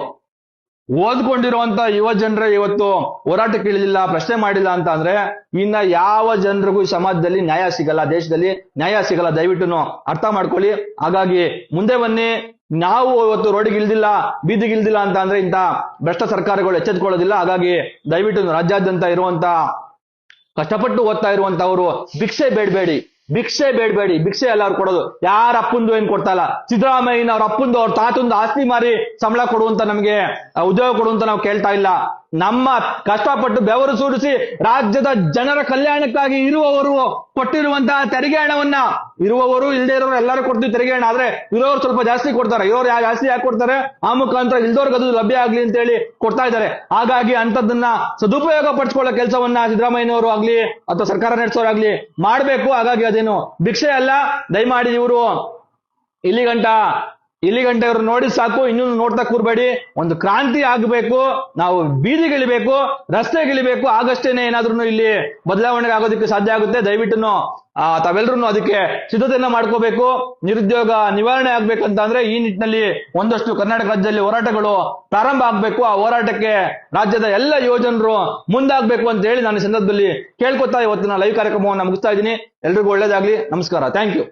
Speaker 1: ಓದ್ಕೊಂಡಿರುವಂತ ಯುವ ಜನರೇ ಇವತ್ತು ಹೋರಾಟ ಕೇಳಿದಿಲ್ಲ ಪ್ರಶ್ನೆ ಮಾಡಿಲ್ಲ ಅಂತ ಅಂದ್ರೆ ಇನ್ನ ಯಾವ ಜನರಿಗೂ ಸಮಾಜದಲ್ಲಿ ನ್ಯಾಯ ಸಿಗಲ್ಲ, ದೇಶದಲ್ಲಿ ನ್ಯಾಯ ಸಿಗಲ್ಲ. ದಯವಿಟ್ಟು ಅರ್ಥ ಮಾಡ್ಕೊಳ್ಳಿ. ಹಾಗಾಗಿ ಮುಂದೆ ಬನ್ನಿ. ನಾವು ಇವತ್ತು ರೋಡಿಗೆ ಇಲ್ದಿಲ್ಲ, ಬೀದಿಗೆ ಇಲ್ದಿಲ್ಲ ಅಂತ ಅಂದ್ರೆ ಇಂತ ಭ್ರಷ್ಟ ಸರ್ಕಾರಗಳು ಎಚ್ಚೆತ್ಕೊಳ್ಳೋದಿಲ್ಲ. ಹಾಗಾಗಿ ದಯವಿಟ್ಟು ರಾಜ್ಯಾದ್ಯಂತ ಇರುವಂತ ಕಷ್ಟಪಟ್ಟು ಓದ್ತಾ ಇರುವಂತವ್ರು, ಭಿಕ್ಷೆ ಬೇಡಬೇಡಿ. ಭಿಕ್ಷೆ ಬೇಡಬೇಡಿ. ಭಿಕ್ಷೆ ಎಲ್ಲಾರು ಕೊಡೋದು. ಯಾರ ಅಪ್ಪಂದು ಏನ್ ಕೊಡ್ತಾ ಇಲ್ಲ ಸಿದ್ದರಾಮಯ್ಯನ ಅವ್ರ ಅಪ್ಪಂದು ಅವ್ರ ತಾತಂದು ಆಸ್ತಿ ಮಾರಿ ಸಂಬಳ ಕೊಡುವಂತ ನಮ್ಗೆ ಉದ್ಯೋಗ ಕೊಡುವಂತ ನಾವು ಕೇಳ್ತಾ ಇಲ್ಲ. ನಮ್ಮ ಕಷ್ಟಪಟ್ಟು ಬೆವರು ಸೂರಿಸಿ ರಾಜ್ಯದ ಜನರ ಕಲ್ಯಾಣಕ್ಕಾಗಿ ಇರುವವರು ಕೊಟ್ಟಿರುವಂತಹ ತೆರಿಗೆ ಹಣವನ್ನ, ಇರುವವರು ಇಲ್ಲದೆ ಇರೋರು ಎಲ್ಲರೂ ಕೊಡ್ತೀವಿ ತೆರಿಗೆ ಹಣ. ಆದ್ರೆ ಇರೋರು ಸ್ವಲ್ಪ ಜಾಸ್ತಿ ಕೊಡ್ತಾರೆ. ಇರೋರು ಯಾವ ಜಾಸ್ತಿ ಯಾಕೆ ಕೊಡ್ತಾರೆ? ಆ ಮುಖಾಂತರ ಇಲ್ದವ್ರಿಗೆ ಅದು ಲಭ್ಯ ಆಗ್ಲಿ ಅಂತ ಹೇಳಿ ಕೊಡ್ತಾ ಇದ್ದಾರೆ. ಹಾಗಾಗಿ ಅಂತದನ್ನ ಸದುಪಯೋಗ ಪಡಿಸ್ಕೊಳ್ಳೋ ಕೆಲಸವನ್ನ ಸಿದ್ದರಾಮಯ್ಯನವರು ಆಗ್ಲಿ, ಅಥವಾ ಸರ್ಕಾರ ನಡೆಸೋರಾಗ್ಲಿ ಮಾಡ್ಬೇಕು. ಹಾಗಾಗಿ ಅದೇನು ಭಿಕ್ಷೆ ಅಲ್ಲ? ದಯಮಾಡಿ ಇವರು. ಇಲ್ಲಿ ಗಂಟ. ಇಲ್ಲಿ ಗಂಟೆಯವರು ಇವ್ರು ನೋಡಿ ಸಾಕು, ಇನ್ನೊಂದು ನೋಡ್ತಾ ಕೂರ್ಬೇಡಿ. ಒಂದು ಕ್ರಾಂತಿ ಆಗ್ಬೇಕು, ನಾವು ಬೀದಿಗಿಳಿಬೇಕು ರಸ್ತೆಗಿಳಿಬೇಕು ಆಗಷ್ಟೇನೆ ಏನಾದ್ರೂ ಇಲ್ಲಿ ಬದಲಾವಣೆ ಆಗೋದಕ್ಕೆ ಸಾಧ್ಯ ಆಗುತ್ತೆ. ದಯವಿಟ್ಟು ತಾವೆಲ್ಲರೂ ಅದಕ್ಕೆ ಸಿದ್ಧತೆಯನ್ನ ಮಾಡ್ಕೋಬೇಕು. ನಿರುದ್ಯೋಗ ನಿವಾರಣೆ ಆಗ್ಬೇಕಂತ ಅಂದ್ರೆ ಈ ನಿಟ್ಟಿನಲ್ಲಿ ಒಂದಷ್ಟು ಕರ್ನಾಟಕ ರಾಜ್ಯದಲ್ಲಿ ಹೋರಾಟಗಳು ಪ್ರಾರಂಭ ಆಗ್ಬೇಕು. ಆ ಹೋರಾಟಕ್ಕೆ ರಾಜ್ಯದ ಎಲ್ಲ ಯೋಜನರು ಮುಂದಾಗ್ಬೇಕು ಅಂತ ಹೇಳಿ ನಾನು ಸಂದರ್ಭದಲ್ಲಿ ಕೇಳ್ಕೊತಾ ಇವತ್ತಿನ ಲೈವ್ ಕಾರ್ಯಕ್ರಮವನ್ನು ಮುಗಿಸ್ತಾ ಇದ್ದೀನಿ. ಎಲ್ರಿಗೂ ಒಳ್ಳೇದಾಗ್ಲಿ. ನಮಸ್ಕಾರ. Thank you